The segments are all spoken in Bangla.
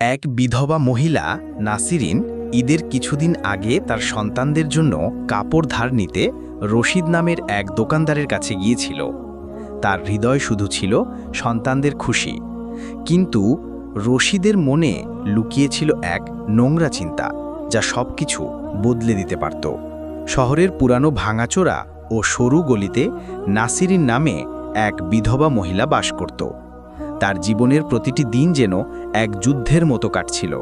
এক বিধবা মহিলা নাসিরিন ঈদের কিছুদিন আগে তার সন্তানদের জন্য কাপড় ধার নিতে রশিদ নামের এক দোকানদারের কাছে গিয়েছিল। তার হৃদয় শুধু ছিল সন্তানদের খুশি। কিন্তু রশিদের মনে লুকিয়েছিল এক নোংরা চিন্তা যা সবকিছু বদলে দিতে পারত। শহরের পুরানো ভাঙাচোরা ও সরু গলিতে নাসিরিন নামে এক বিধবা মহিলা বাস করত। তার জীবনের প্রতিটি দিন যেন এক যুদ্ধের মতো কাটছিল।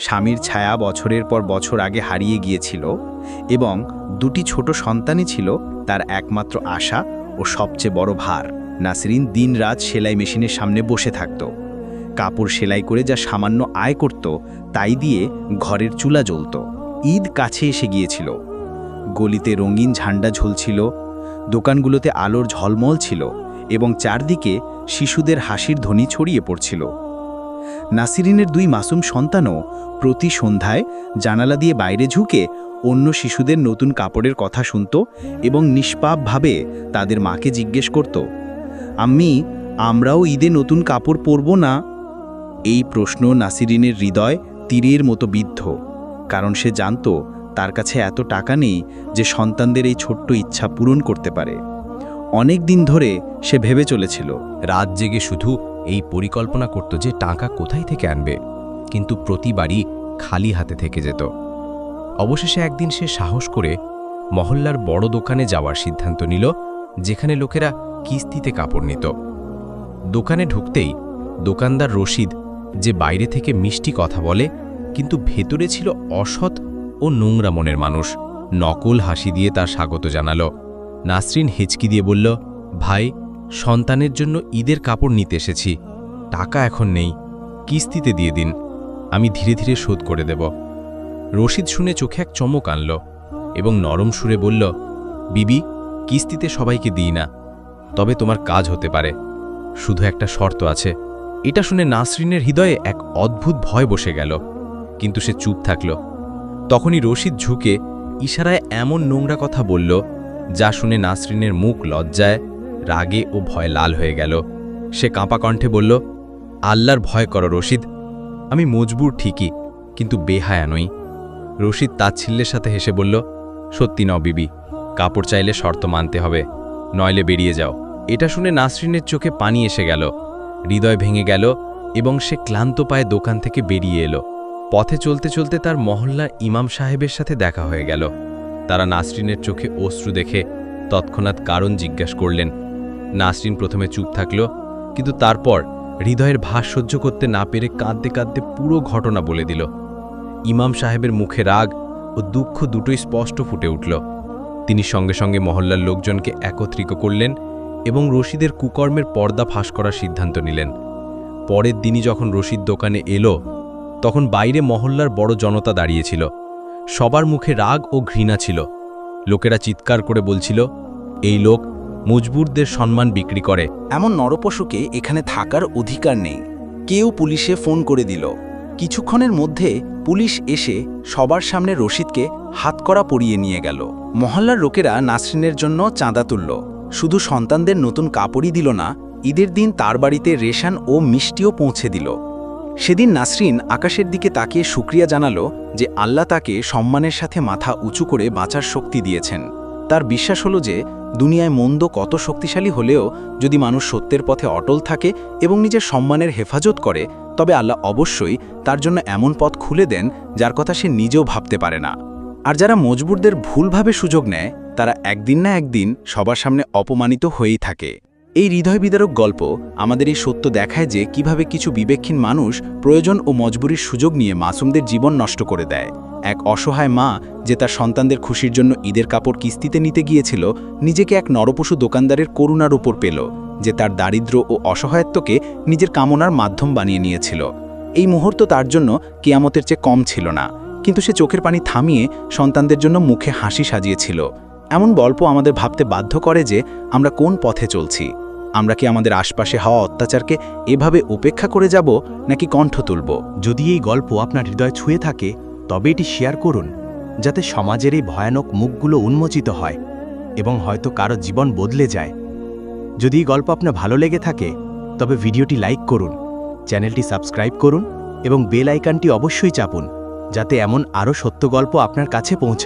স্বামীর ছায়া বছরের পর বছর আগে হারিয়ে গিয়েছিল এবং দুটি ছোট সন্তানই ছিল তার একমাত্র আশা ও সবচেয়ে বড় ভার। নাসরিন দিনরাত সেলাই মেশিনের সামনে বসে থাকত। কাপড় সেলাই করে যা সামান্য আয় করত, তাই দিয়ে ঘরের চুলা জ্বলত। ঈদ কাছে এসে গিয়েছিল। গলিতে রঙিন ঝান্ডা ঝুলছিল, দোকানগুলোতে আলোর ঝলমল ছিল। এবং চারদিকে শিশুদের হাসির ধ্বনি ছড়িয়ে পড়ছিল। নাসিরিনের দুই মাসুম সন্তানও প্রতি সন্ধ্যায় জানালা দিয়ে বাইরে ঝুঁকে অন্য শিশুদের নতুন কাপড়ের কথা শুনত এবং নিষ্পাপভাবে তাদের মাকে জিজ্ঞেস করত, আম্মি, আমরাও ঈদে নতুন কাপড় পরব না? এই প্রশ্ন নাসিরিনের হৃদয় তীরের মতো বিদ্ধ, কারণ সে জানত তার কাছে এত টাকা নেই যে সন্তানদের এই ছোট্ট ইচ্ছা পূরণ করতে পারে। অনেক দিন ধরে সে ভেবে চলেছিল, রাত জেগে শুধু এই পরিকল্পনা করত যে টাকা কোথায় থেকে আনবে, কিন্তু প্রতিবারই খালি হাতে থেকে যেত। অবশেষে একদিন সে সাহস করে মহল্লার বড় দোকানে যাওয়ার সিদ্ধান্ত নিল, যেখানে লোকেরা কিস্তিতে কাপড় নিত। দোকানে ঢুকতেই দোকানদার রশিদ যে বাইরে থেকে মিষ্টি কথা বলে, কিন্তু ভেতরে ছিল অসৎ ও নোংরা মনের মানুষ, নকল হাসি দিয়ে তার স্বাগত জানালো। নাসরিন হেঁচকি দিয়ে বলল, ভাই, সন্তানের জন্য ঈদের কাপড় নিতে এসেছি। টাকা এখন নেই। কিস্তিতে দিয়ে দিন। আমি ধীরে ধীরে শোধ করে দেব। রশিদ শুনে চোখে এক চমক আনল এবং নরম সুরে বলল, বিবি, কিস্তিতে সবাইকে দিই না। তবে তোমার কাজ হতে পারে। শুধু একটা শর্ত আছে। এটা শুনে নাসরিনের হৃদয়ে এক অদ্ভুত ভয় বসে গেল। কিন্তু সে চুপ থাকল। তখনই রশিদ ঝুঁকে ইশারায় এমন নোংরা কথা বলল যা শুনে নাসরিনের মুখ লজ্জায়, রাগে ও ভয় লাল হয়ে গেল। সে কাঁপা কণ্ঠে বলল, আল্লাহর ভয় করো রশিদ, আমি মজবুর ঠিকই, কিন্তু বেহায়া নই। রশিদ তাচ্ছিল্যের সাথে হেসে বলল, সত্যি নও বিবি, কাপড় চাইলে শর্ত মানতে হবে, নইলে বেরিয়ে যাও। এটা শুনে নাসরিনের চোখে পানি এসে গেল, হৃদয় ভেঙে গেল এবং সে ক্লান্ত পায়ে দোকান থেকে বেরিয়ে এলো। পথে চলতে চলতে তার মহল্লার ইমাম সাহেবের সাথে দেখা হয়ে গেল। তারা নাসরিনের চোখে অশ্রু দেখে তৎক্ষণাৎ কারণ জিজ্ঞাস করলেন। নাসরিন প্রথমে চুপ থাকল, কিন্তু তারপর হৃদয়ের ভাস সহ্য করতে না পেরে কাঁদতে কাঁদতে পুরো ঘটনা বলে দিল। ইমাম সাহেবের মুখে রাগ ও দুঃখ দুটোই স্পষ্ট ফুটে উঠল। তিনি সঙ্গে সঙ্গে মহল্লার লোকজনকে একত্রিত করলেন এবং রশিদের কুকর্মের পর্দা ফাঁস করার সিদ্ধান্ত নিলেন। পরের দিনই যখন রশিদ দোকানে এলো, তখন বাইরে মহল্লার বড় জনতা দাঁড়িয়েছিল সবার মুখে রাগ ও ঘৃণা ছিল। লোকেরা চিৎকার করে বলছিল, এই লোক মজবুরদের সম্মান বিক্রি করে। এমন নরপশুকে এখানে থাকার অধিকার নেই। কেউ পুলিশে ফোন করে দিল। কিছুক্ষণের মধ্যে পুলিশ এসে সবার সামনে রশিদকে হাতকড়া পরিয়ে নিয়ে গেল। মহল্লার লোকেরা নাসরিনের জন্য চাঁদা তুলল। শুধু সন্তানদের নতুন কাপড়ই দিল না, ঈদের দিন তার বাড়িতে রেশন ও মিষ্টিও পৌঁছে দিল। সেদিন নাসরিন আকাশের দিকে তাকিয়ে শুক্রিয়া জানালো যে আল্লাহ তাকে সম্মানের সাথে মাথা উঁচু করে বাঁচার শক্তি দিয়েছেন। তার বিশ্বাস হলো যে, দুনিয়ায় মন্দ কত শক্তিশালী হলেও যদি মানুষ সত্যের পথে অটল থাকে এবং নিজের সম্মানের হেফাজত করে, তবে আল্লাহ অবশ্যই তার জন্য এমন পথ খুলে দেন যার কথা সে নিজেও ভাবতে পারে না। আর যারা মজবুরদের ভুলভাবে সুযোগ নেয়, তারা একদিন না একদিন সবার সামনে অপমানিত হয়েই থাকে। এই হৃদয় বিদারক গল্প আমাদের এই সত্য দেখায় যে কীভাবে কিছু বিবেকহীন মানুষ প্রয়োজন ও মজবুরির সুযোগ নিয়ে মাসুমদের জীবন নষ্ট করে দেয়। এক অসহায় মা যে তার সন্তানদের খুশির জন্য ঈদের কাপড় কিস্তিতে নিতে গিয়েছিল, নিজেকে এক নরপশু দোকানদারের করুণার উপর পেল, যে তার দারিদ্র ও অসহায়ত্বকে নিজের কামনার মাধ্যম বানিয়ে নিয়েছিল। এই মুহূর্ত তার জন্য কিয়ামতের চেয়ে কম ছিল না, কিন্তু সে চোখের পানি থামিয়ে সন্তানদের জন্য মুখে হাসি সাজিয়েছিল। এমন গল্প আমাদের ভাবতে বাধ্য করে যে আমরা কোন পথে চলছি। আমরা কি আমাদের আশপাশে হওয়া অত্যাচারকে এভাবে উপেক্ষা করে যাব নাকি কণ্ঠ তুলব? যদি এই গল্প আপনার হৃদয় ছুঁয়ে থাকে, তবে এটি শেয়ার করুন, যাতে সমাজের এই ভয়ানক মুখগুলো উন্মোচিত হয় এবং হয়তো কারও জীবন বদলে যায়। যদি এই গল্প আপনার ভালো লেগে থাকে, তবে ভিডিওটি লাইক করুন, চ্যানেলটি সাবস্ক্রাইব করুন এবং বেল আইকনটি অবশ্যই চাপুন, যাতে এমন আরও সত্য গল্প আপনার কাছে পৌঁছায়